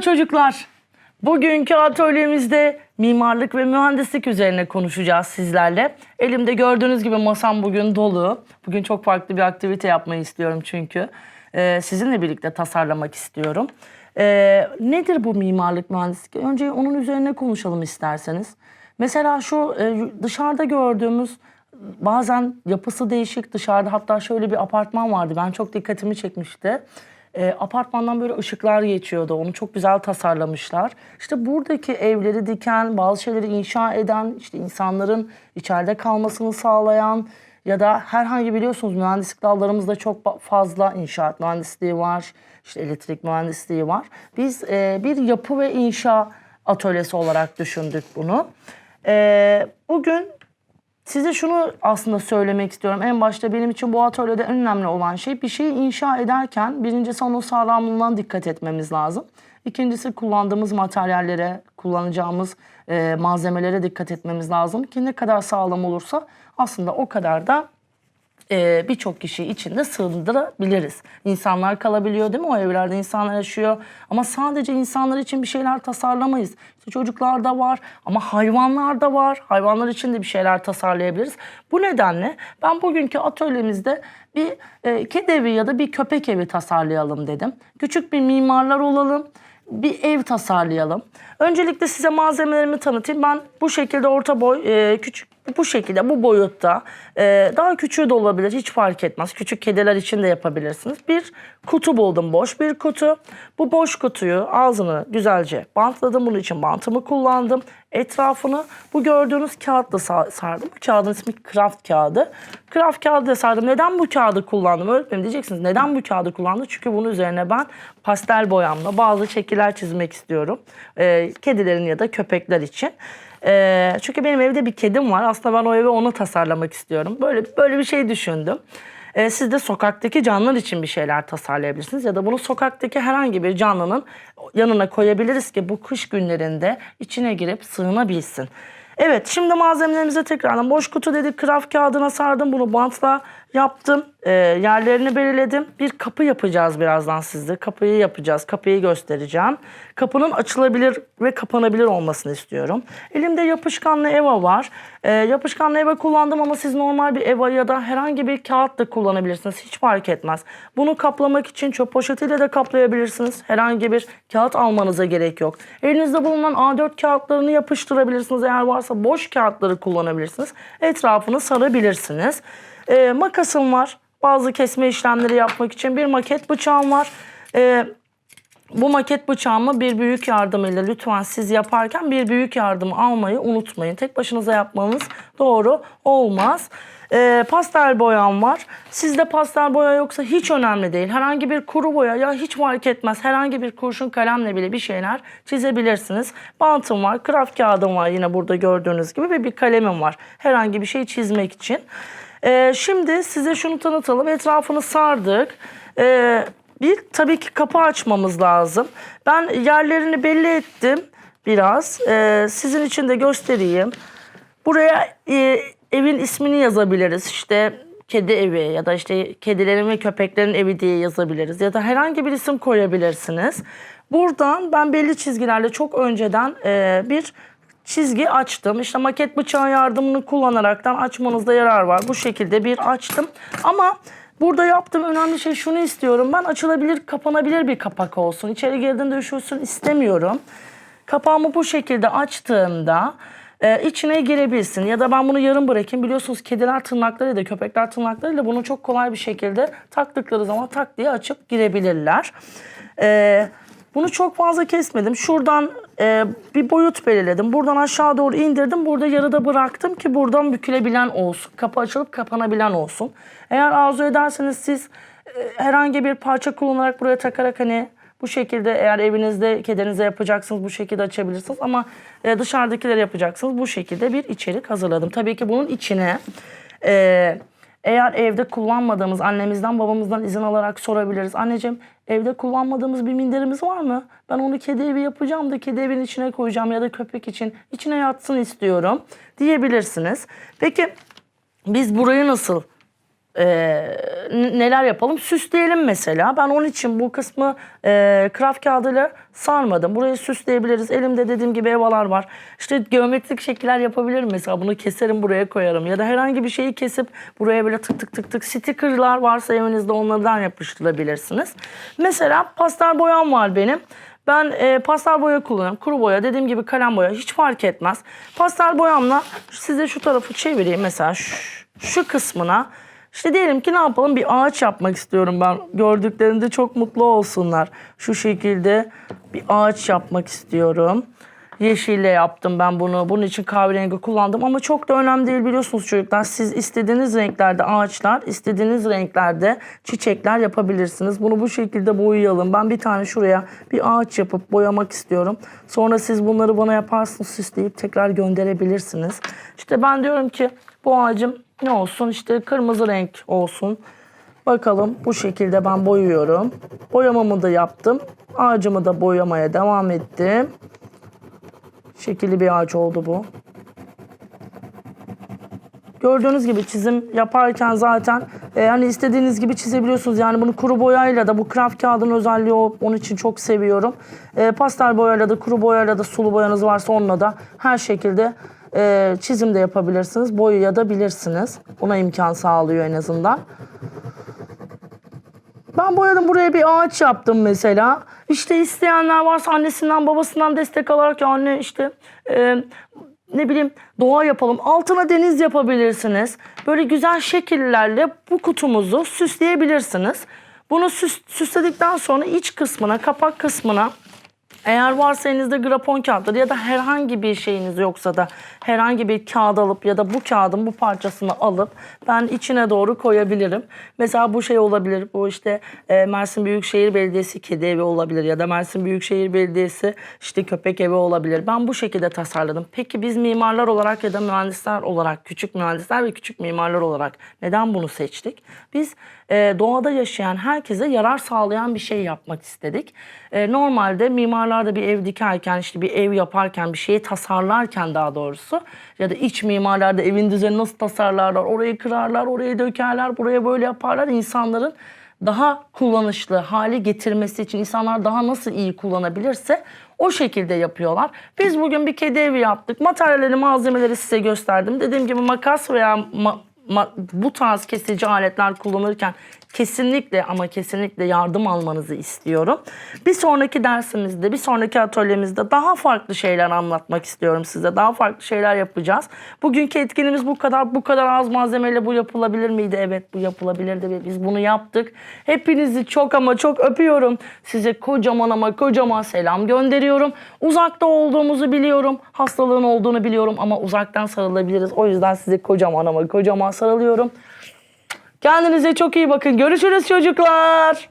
Çocuklar. Bugünkü atölyemizde mimarlık ve mühendislik üzerine konuşacağız sizlerle. Elimde gördüğünüz gibi masam bugün dolu. Bugün çok farklı bir aktivite yapmayı istiyorum çünkü. Ee, sizinle birlikte tasarlamak istiyorum. Ee, nedir bu mimarlık mühendislik? Önce onun üzerine konuşalım isterseniz. Mesela şu e, dışarıda gördüğümüz bazen yapısı değişik dışarıda hatta şöyle bir apartman vardı. Ben çok dikkatimi çekmişti. E, apartmandan böyle ışıklar geçiyordu. Onu çok güzel tasarlamışlar. İşte buradaki evleri diken, bazı şeyleri inşa eden, işte insanların içeride kalmasını sağlayan ya da herhangi biliyorsunuz mühendislik dallarımızda çok fazla inşaat mühendisliği var, işte elektrik mühendisliği var. Biz e, bir yapı ve inşa atölyesi olarak düşündük bunu. E, bugün Size şunu aslında söylemek istiyorum. En başta benim için bu atölyede en önemli olan şey bir şeyi inşa ederken birincisi onun sağlamlığından dikkat etmemiz lazım. İkincisi kullandığımız materyallere, kullanacağımız e, malzemelere dikkat etmemiz lazım ki ne kadar sağlam olursa aslında o kadar da e, birçok kişi içinde sığdırabiliriz. İnsanlar kalabiliyor değil mi? O evlerde insanlar yaşıyor. Ama sadece insanlar için bir şeyler tasarlamayız. İşte çocuklar da var ama hayvanlar da var. Hayvanlar için de bir şeyler tasarlayabiliriz. Bu nedenle ben bugünkü atölyemizde bir e, kedi evi ya da bir köpek evi tasarlayalım dedim. Küçük bir mimarlar olalım bir ev tasarlayalım. Öncelikle size malzemelerimi tanıtayım. Ben bu şekilde orta boy, e, küçük bu şekilde bu boyutta e, daha küçüğü de olabilir hiç fark etmez. Küçük kediler için de yapabilirsiniz. Bir kutu buldum boş bir kutu. Bu boş kutuyu ağzını güzelce bantladım. Bunun için bantımı kullandım. Etrafını bu gördüğünüz kağıtla sa- sardım. Bu kağıdın ismi kraft kağıdı. Kraft kağıdı da sardım. Neden bu kağıdı kullandım? Öğretmenim diyeceksiniz. Neden bu kağıdı kullandım? Çünkü bunun üzerine ben pastel boyamla bazı şekiller çizmek istiyorum. E, kedilerin ya da köpekler için. Ee, çünkü benim evde bir kedim var. Aslında ben o evi onu tasarlamak istiyorum. Böyle böyle bir şey düşündüm. Ee, siz de sokaktaki canlılar için bir şeyler tasarlayabilirsiniz ya da bunu sokaktaki herhangi bir canlının yanına koyabiliriz ki bu kış günlerinde içine girip sığınabilsin. Evet şimdi malzemelerimize tekrardan boş kutu dedik. Kraft kağıdına sardım. Bunu bantla yaptım. Ee, yerlerini belirledim. Bir kapı yapacağız birazdan sizde. Kapıyı yapacağız. Kapıyı göstereceğim. Kapının açılabilir ve kapanabilir olmasını istiyorum. Elimde yapışkanlı eva var. Ee, yapışkanlı eva kullandım ama siz normal bir eva ya da herhangi bir kağıt da kullanabilirsiniz. Hiç fark etmez. Bunu kaplamak için çöp poşetiyle de kaplayabilirsiniz. Herhangi bir kağıt almanıza gerek yok. Elinizde bulunan A4 kağıtlarını yapıştırabilirsiniz. Eğer varsa boş kağıtları kullanabilirsiniz. Etrafını sarabilirsiniz. Ee, makasım var. Bazı kesme işlemleri yapmak için bir maket bıçağım var. Ee, bu maket bıçağımı bir büyük yardımıyla lütfen siz yaparken bir büyük yardım almayı unutmayın. Tek başınıza yapmanız doğru olmaz. Ee, pastel boyam var. Sizde pastel boya yoksa hiç önemli değil. Herhangi bir kuru boya ya hiç fark etmez. Herhangi bir kurşun kalemle bile bir şeyler çizebilirsiniz. Bantım var, kraft kağıdım var yine burada gördüğünüz gibi ve bir kalemim var. Herhangi bir şey çizmek için. Ee, şimdi size şunu tanıtalım. Etrafını sardık. Ee, bir tabii ki kapı açmamız lazım. Ben yerlerini belli ettim biraz. Ee, sizin için de göstereyim. Buraya e, evin ismini yazabiliriz. İşte kedi evi ya da işte kedilerin ve köpeklerin evi diye yazabiliriz. Ya da herhangi bir isim koyabilirsiniz. Buradan ben belli çizgilerle çok önceden e, bir çizgi açtım. İşte maket bıçağı yardımını kullanaraktan açmanızda yarar var. Bu şekilde bir açtım. Ama burada yaptığım önemli şey şunu istiyorum. Ben açılabilir, kapanabilir bir kapak olsun. İçeri girdiğinde üşürsün istemiyorum. Kapağımı bu şekilde açtığımda e, içine girebilsin. Ya da ben bunu yarım bırakayım. Biliyorsunuz kediler tırnaklarıyla, köpekler tırnaklarıyla bunu çok kolay bir şekilde taktıkları zaman tak diye açıp girebilirler. E, bunu çok fazla kesmedim. Şuradan e, bir boyut belirledim. Buradan aşağı doğru indirdim. Burada yarıda bıraktım ki buradan bükülebilen olsun. Kapı açılıp kapanabilen olsun. Eğer arzu ederseniz siz e, herhangi bir parça kullanarak buraya takarak hani bu şekilde eğer evinizde kedinize yapacaksınız bu şekilde açabilirsiniz ama e, dışarıdakileri yapacaksınız bu şekilde bir içerik hazırladım. Tabii ki bunun içine e, eğer evde kullanmadığımız annemizden babamızdan izin alarak sorabiliriz. Anneciğim evde kullanmadığımız bir minderimiz var mı? Ben onu kedi evi yapacağım da kedi evinin içine koyacağım ya da köpek için içine yatsın istiyorum diyebilirsiniz. Peki biz burayı nasıl e, neler yapalım? Süsleyelim mesela. Ben onun için bu kısmı e, kraft kağıdıyla sarmadım. Burayı süsleyebiliriz. Elimde dediğim gibi evalar var. İşte geometrik şekiller yapabilirim mesela. Bunu keserim buraya koyarım. Ya da herhangi bir şeyi kesip buraya böyle tık tık tık tık stickerlar varsa evinizde onlardan yapıştırabilirsiniz. Mesela pastel boyam var benim. Ben e, pastel boya kullanıyorum. Kuru boya, dediğim gibi kalem boya hiç fark etmez. Pastel boyamla size şu tarafı çevireyim mesela şu, şu kısmına. İşte diyelim ki ne yapalım bir ağaç yapmak istiyorum ben. Gördüklerinde çok mutlu olsunlar. Şu şekilde bir ağaç yapmak istiyorum. Yeşille yaptım ben bunu. Bunun için kahverengi kullandım ama çok da önemli değil biliyorsunuz çocuklar. Siz istediğiniz renklerde ağaçlar, istediğiniz renklerde çiçekler yapabilirsiniz. Bunu bu şekilde boyayalım. Ben bir tane şuraya bir ağaç yapıp boyamak istiyorum. Sonra siz bunları bana yaparsınız süsleyip tekrar gönderebilirsiniz. İşte ben diyorum ki bu ağacım ne olsun işte kırmızı renk olsun. Bakalım bu şekilde ben boyuyorum. Boyamamı da yaptım. Ağacımı da boyamaya devam ettim. Şekilli bir ağaç oldu bu. Gördüğünüz gibi çizim yaparken zaten e, hani istediğiniz gibi çizebiliyorsunuz. Yani bunu kuru boyayla da bu kraft kağıdın özelliği o. Onun için çok seviyorum. E, pastel boyayla da kuru boyayla da sulu boyanız varsa onunla da her şekilde e, çizim de yapabilirsiniz. Boyaya da bilirsiniz. Buna imkan sağlıyor en azından. Ben boyadım buraya bir ağaç yaptım mesela. İşte isteyenler varsa annesinden babasından destek alarak ya anne işte e, ne bileyim doğa yapalım. Altına deniz yapabilirsiniz. Böyle güzel şekillerle bu kutumuzu süsleyebilirsiniz. Bunu süs, süsledikten sonra iç kısmına, kapak kısmına eğer varsa elinizde grafon kağıtları ya da herhangi bir şeyiniz yoksa da herhangi bir kağıt alıp ya da bu kağıdın bu parçasını alıp ben içine doğru koyabilirim. Mesela bu şey olabilir. Bu işte e, Mersin Büyükşehir Belediyesi kedi evi olabilir ya da Mersin Büyükşehir Belediyesi işte köpek evi olabilir. Ben bu şekilde tasarladım. Peki biz mimarlar olarak ya da mühendisler olarak, küçük mühendisler ve küçük mimarlar olarak neden bunu seçtik? Biz e, doğada yaşayan herkese yarar sağlayan bir şey yapmak istedik. E, normalde mimarlar da bir ev dikerken, işte bir ev yaparken, bir şeyi tasarlarken daha doğrusu ya da iç mimarlar da evin düzenini nasıl tasarlarlar, orayı kırarlar, orayı dökerler, buraya böyle yaparlar. İnsanların daha kullanışlı hale getirmesi için insanlar daha nasıl iyi kullanabilirse o şekilde yapıyorlar. Biz bugün bir kedi evi yaptık. Materyalleri, malzemeleri size gösterdim. Dediğim gibi makas veya ma- bu tarz kesici aletler kullanırken kesinlikle ama kesinlikle yardım almanızı istiyorum. Bir sonraki dersimizde, bir sonraki atölyemizde daha farklı şeyler anlatmak istiyorum size. Daha farklı şeyler yapacağız. Bugünkü etkinliğimiz bu kadar. Bu kadar az malzemeyle bu yapılabilir miydi? Evet bu yapılabilirdi ve biz bunu yaptık. Hepinizi çok ama çok öpüyorum. Size kocaman ama kocaman selam gönderiyorum. Uzakta olduğumuzu biliyorum. Hastalığın olduğunu biliyorum ama uzaktan sarılabiliriz. O yüzden size kocaman ama kocaman sarılıyorum. Kendinize çok iyi bakın. Görüşürüz çocuklar.